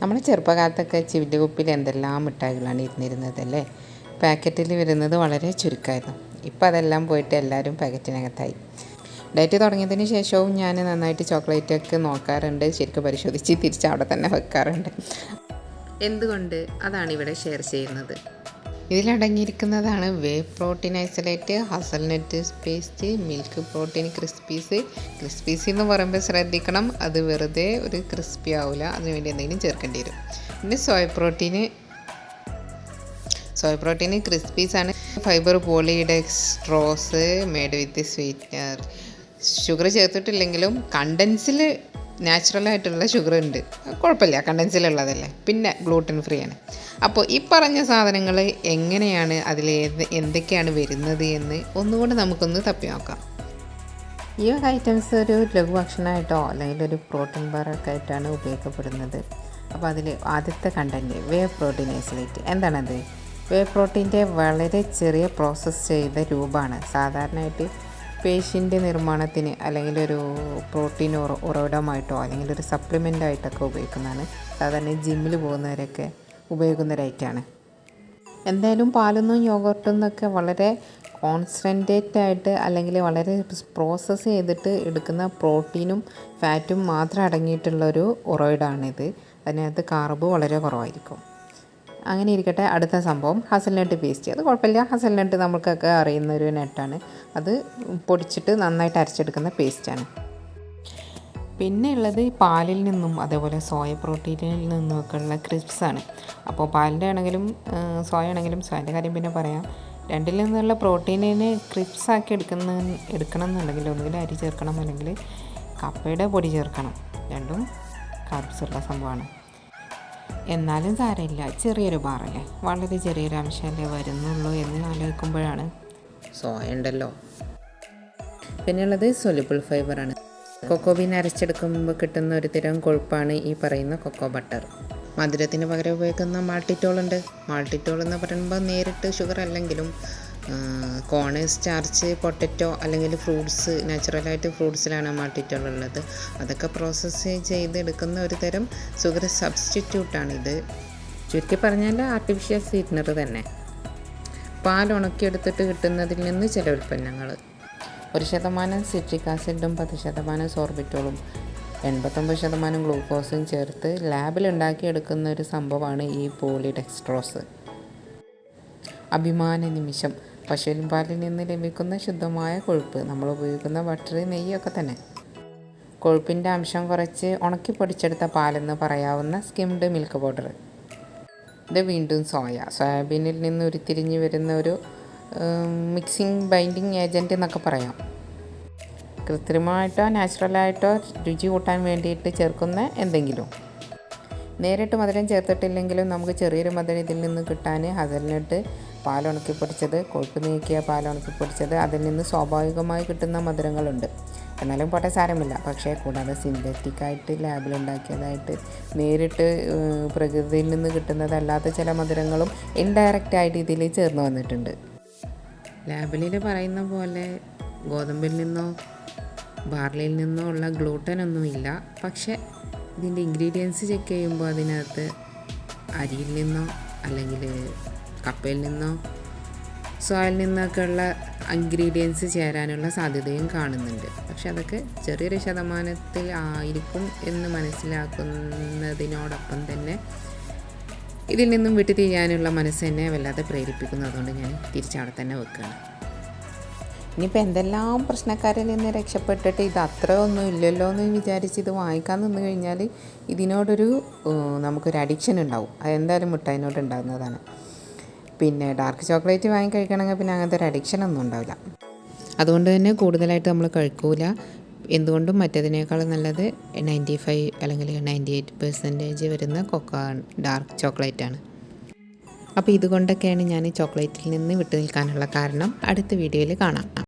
നമ്മുടെ ചെറുപ്പകാലത്തൊക്കെ ചിവിലുകുപ്പിൽ എന്തെല്ലാം മിഠായികളാണ് ഇരുന്നിരുന്നത് അല്ലേ പാക്കറ്റിൽ വരുന്നത് വളരെ ചുരുക്കമായിരുന്നു. ഇപ്പം അതെല്ലാം പോയിട്ട് എല്ലാവരും പാക്കറ്റിനകത്തായി. ഡയറ്റ് തുടങ്ങിയതിന് ശേഷവും ഞാൻ നന്നായിട്ട് ചോക്ലേറ്റൊക്കെ നോക്കാറുണ്ട്. ശരിക്കും പരിശോധിച്ച് തിരിച്ച് അവിടെ തന്നെ വെക്കാറുണ്ട്. എന്തുകൊണ്ട് അതാണ് ഇവിടെ ഷെയർ ചെയ്യുന്നത്? ഇതിലടങ്ങിയിരിക്കുന്നതാണ് whey protein isolate hazelnut paste milk protein crispies crispies എന്ന് പറയുമ്പോൾ ശ്രദ്ധിക്കണം അത് വെറുതെ ഒരു ക്രിസ്പി ആവില്ല അതിനുവേണ്ടി എന്തെങ്കിലും ചേർക്കേണ്ടി വരും. പിന്നെ സോയ പ്രോട്ടീന് സോയ പ്രോട്ടീൻ ക്രിസ്പീസ് ആണ്. Fibre polydextrose made with sweetener sugar ചേർത്തിട്ടില്ലെങ്കിലും കണ്ടൻസിൽ നാച്ചുറലായിട്ടുള്ള ഷുഗർ ഉണ്ട്. കുഴപ്പമില്ല കണ്ടൻസിലുള്ളതല്ലേ പിന്നെ ഗ്ലൂട്ടൻ ഫ്രീ ആണ്. അപ്പോൾ ഈ പറഞ്ഞ സാധനങ്ങൾ എങ്ങനെയാണ് അതിൽ എന്തൊക്കെയാണ് വരുന്നത് എന്ന് ഒന്നുകൂടെ നമുക്കൊന്ന് തപ്പി നോക്കാം. ഈ ഒരു ഐറ്റംസ് ഒരു ലഘുഭക്ഷണമായിട്ടോ അല്ലെങ്കിൽ ഒരു പ്രോട്ടീൻ ബാറൊക്കെ ആയിട്ടാണ് ഉപയോഗിക്കപ്പെടുന്നത്. അപ്പോൾ അതിൽ ആദ്യത്തെ കണ്ടന്റ് വേ പ്രോട്ടീൻ ഐസൊലേറ്റ് എന്താണത്? വേ പ്രോട്ടീന്റെ വളരെ ചെറിയ പ്രോസസ്സ് ചെയ്ത രൂപമാണ്. സാധാരണയായിട്ട് പേശിന്റെ നിർമ്മാണത്തിന് അല്ലെങ്കിൽ ഒരു പ്രോട്ടീൻ ഉറ ഉറവിടമായിട്ടോ അല്ലെങ്കിൽ ഒരു സപ്ലിമെന്റ് ആയിട്ടൊക്കെ ഉപയോഗിക്കുന്നതാണ്. സാധാരണ ജിമ്മിൽ പോകുന്നവരൊക്കെ ഉപയോഗിക്കുന്ന ഒരു ഐറ്റമാണ് എന്തായാലും പാലൊന്നും യോഗർട്ടും എന്നൊക്കെ വളരെ കോൺസെൻട്രേറ്റ് ആയിട്ട് അല്ലെങ്കിൽ വളരെ പ്രോസസ്സ് ചെയ്തിട്ട് എടുക്കുന്ന പ്രോട്ടീനും ഫാറ്റും മാത്രം അടങ്ങിയിട്ടുള്ളൊരു ഉറവിടമാണിത് അതിനകത്ത് കാർബ് വളരെ കുറവായിരിക്കും. അങ്ങനെ ഇരിക്കട്ടെ അടുത്ത സംഭവം ഹസൽനട്ട് പേസ്റ്റ് അത് കുഴപ്പമില്ല. ഹസൽനട്ട് നമുക്കൊക്കെ അറിയുന്ന ഒരു നെട്ടാണ് അത് പൊടിച്ചിട്ട് നന്നായിട്ട് അരച്ചെടുക്കുന്ന പേസ്റ്റാണ് പിന്നെ ഉള്ളത് പാലിൽ നിന്നും അതേപോലെ സോയ പ്രോട്ടീനിൽ നിന്നുമൊക്കെ ഉള്ള ക്രിപ്സാണ് അപ്പോൾ പാലിന്റെ ആണെങ്കിലും സോയ ആണെങ്കിലും സോയന്റെ കാര്യം പിന്നെ പറയാം. രണ്ടിൽ നിന്നുള്ള പ്രോട്ടീനിനെ ക്രിപ്സ് ആക്കി എടുക്കുന്ന എടുക്കണം എന്നുണ്ടെങ്കിൽ ഒന്നുകിൽ അരി ചേർക്കണം അല്ലെങ്കിൽ കപ്പയുടെ പൊടി ചേർക്കണം. രണ്ടും കാർബ്സുള്ള സംഭവമാണ്. എന്നാലും സാരമില്ല. ചെറിയൊരു ബാറല്ലേ? വളരെ ചെറിയൊരു അംശമല്ലേ വരുന്നുള്ളൂ എന്ന് ആലോചിക്കുമ്പോഴാണ്. സോയ ഉണ്ടല്ലോ. പിന്നെയുള്ളത് സൊലിബിൾ ഫൈബറാണ് കൊക്കോ ബീൻ അരച്ചെടുക്കുമ്പോൾ കിട്ടുന്ന ഒരു തരം കൊഴുപ്പാണ് ഈ പറയുന്ന കൊക്കോ ബട്ടർ മധുരത്തിന് പകരം ഉപയോഗിക്കുന്ന മാൾട്ടിറ്റോൾ ഉണ്ട്. മാൾട്ടിറ്റോൾ എന്ന് പറയുമ്പോൾ നേരിട്ട് ഷുഗർ അല്ലെങ്കിലും കോണ് സ്റ്റാർച്ച് പൊട്ടറ്റോ അല്ലെങ്കിൽ ഫ്രൂട്ട്സ് നാച്ചുറലായിട്ട് ഫ്രൂട്ട്സിലാണ് മാൾട്ടിറ്റോൾ ഉള്ളത് അതൊക്കെ പ്രോസസ്സ് ചെയ്തെടുക്കുന്ന ഒരു തരം ഷുഗർ സബ്സ്റ്റിറ്റ്യൂട്ടാണിത് ചുരുക്കി പറഞ്ഞാൽ ആർട്ടിഫിഷ്യൽ സ്വീറ്റ്നർ തന്നെ. പാൽ ഉണക്കിയെടുത്തിട്ട് കിട്ടുന്നതിൽ നിന്ന് ചില ഉൽപ്പന്നങ്ങൾ ഒരു ശതമാനം സിട്രിക് ആസിഡും പത്ത് ശതമാനം സോർബിറ്റോളും എൺപത്തൊമ്പത് ശതമാനം ഗ്ലൂക്കോസും ചേർത്ത് ലാബിൽ ഉണ്ടാക്കിയെടുക്കുന്ന ഒരു സംഭവമാണ് ഈ പോളിഡെക്സ്ട്രോസ് അഭിമാന നിമിഷം. പശുവിൻ പാലിൽ നിന്ന് ലഭിക്കുന്ന ശുദ്ധമായ കൊഴുപ്പ്. നമ്മൾ ഉപയോഗിക്കുന്ന ബട്ടർ നെയ്യൊക്കെ തന്നെ. കൊഴുപ്പിന്റെ അംശം കുറച്ച് ഉണക്കി പൊടിച്ചെടുത്ത പാലെന്ന് പറയാവുന്ന സ്കിംഡ് മിൽക്ക് പൗഡർ. ഇത് വീണ്ടും സോയ. സോയാബീനിൽ നിന്ന് ഉരുത്തിരിഞ്ഞ് വരുന്ന ഒരു മിക്സിംഗ് ബൈൻഡിങ് ഏജന്റ് എന്നൊക്കെ പറയാം. കൃത്രിമമായിട്ടോ നാച്ചുറലായിട്ടോ രുചി കൂട്ടാൻ വേണ്ടിയിട്ട് ചേർക്കുന്ന എന്തെങ്കിലും. നേരിട്ട് മധുരം ചേർത്തിട്ടില്ലെങ്കിലും നമുക്ക് ചെറിയൊരു മധുരം ഇതിൽ നിന്ന് കിട്ടാൻ ഹസലിനിട്ട് പാലുണക്കി പൊടിച്ചത് കൊഴുപ്പ് നീക്കിയ പാലുണക്കി പൊടിച്ചത്. അതിൽ നിന്ന് സ്വാഭാവികമായി കിട്ടുന്ന മധുരങ്ങളുണ്ട്. എന്നാലും പോട്ടെ സാരമില്ല. പക്ഷേ കൂടാതെ സിന്തറ്റിക് ആയിട്ട് ലാബിൽ ഉണ്ടാക്കിയതായിട്ട് നേരിട്ട് പ്രകൃതിയിൽ നിന്ന് കിട്ടുന്നതല്ലാത്ത ചില മധുരങ്ങളും ഇൻഡയറക്റ്റ് ആയിട്ട് ഇതിൽ ചേർന്ന് വന്നിട്ടുണ്ട്. ലാബിലിൽ പറയുന്ന പോലെ ഗോതമ്പിൽ നിന്നോ ബാർലിയിൽ നിന്നോ ഉള്ള ഗ്ലൂട്ടൻ ഒന്നുമില്ല പക്ഷേ ഇതിന്റെ ഇൻഗ്രീഡിയൻസ് ചെക്ക് ചെയ്യുമ്പോൾ അതിനകത്ത് അരിയിൽ നിന്നോ അല്ലെങ്കിൽ കപ്പയിൽ നിന്നോ സോയിൽ നിന്നൊക്കെ ഉള്ള ഇൻഗ്രീഡിയൻസ് ചേരാനുള്ള സാധ്യതയും കാണുന്നുണ്ട്. പക്ഷെ അതൊക്കെ ചെറിയൊരു ശതമാനത്തിൽ ആയിരിക്കും എന്ന് മനസ്സിലാക്കുന്നതിനോടൊപ്പം തന്നെ ഇതിൽ നിന്നും വിട്ടു തിരിയാനുള്ള മനസ്സ് എന്നെ വല്ലാതെ പ്രേരിപ്പിക്കുന്നു. അതുകൊണ്ട് ഞാൻ തിരിച്ചവിടെ തന്നെ വെക്കുകയാണ്. ഇനിയിപ്പോൾ എന്തെല്ലാം പ്രശ്നക്കാരിൽ നിന്ന് രക്ഷപ്പെട്ടിട്ട് ഇത് അത്രയൊന്നും ഇല്ലല്ലോ എന്ന് വിചാരിച്ച് ഇത് വാങ്ങിക്കാൻ നിന്ന് കഴിഞ്ഞാൽ ഇതിനോടൊരു നമുക്കൊരു അഡിക്ഷൻ ഉണ്ടാവും. അതെന്തായാലും മിഠായിനോട് ഉണ്ടാകുന്നതാണ്. പിന്നെ ഡാർക്ക് ചോക്ലേറ്റ് വാങ്ങി കഴിക്കണമെങ്കിൽ പിന്നെ അങ്ങനത്തെ ഒരു അഡിക്ഷൻ ഒന്നും ഉണ്ടാവില്ല. അതുകൊണ്ട് തന്നെ കൂടുതലായിട്ട് നമ്മൾ കഴിക്കൂല. എന്തുകൊണ്ടും മറ്റേതിനേക്കാളും നല്ലത് നയന്റി ഫൈവ് അല്ലെങ്കിൽ നയന്റി എയ്റ്റ് പെർസെന്റേജ് വരുന്ന കൊക്ക ഡാർക്ക് ചോക്ലേറ്റ് ആണ്. അപ്പോൾ ഇതുകൊണ്ടൊക്കെയാണ് ഞാൻ ചോക്ലേറ്റിൽ നിന്ന് വിട്ടു നിൽക്കാനുള്ള കാരണം. അടുത്ത വീഡിയോയിൽ കാണാം.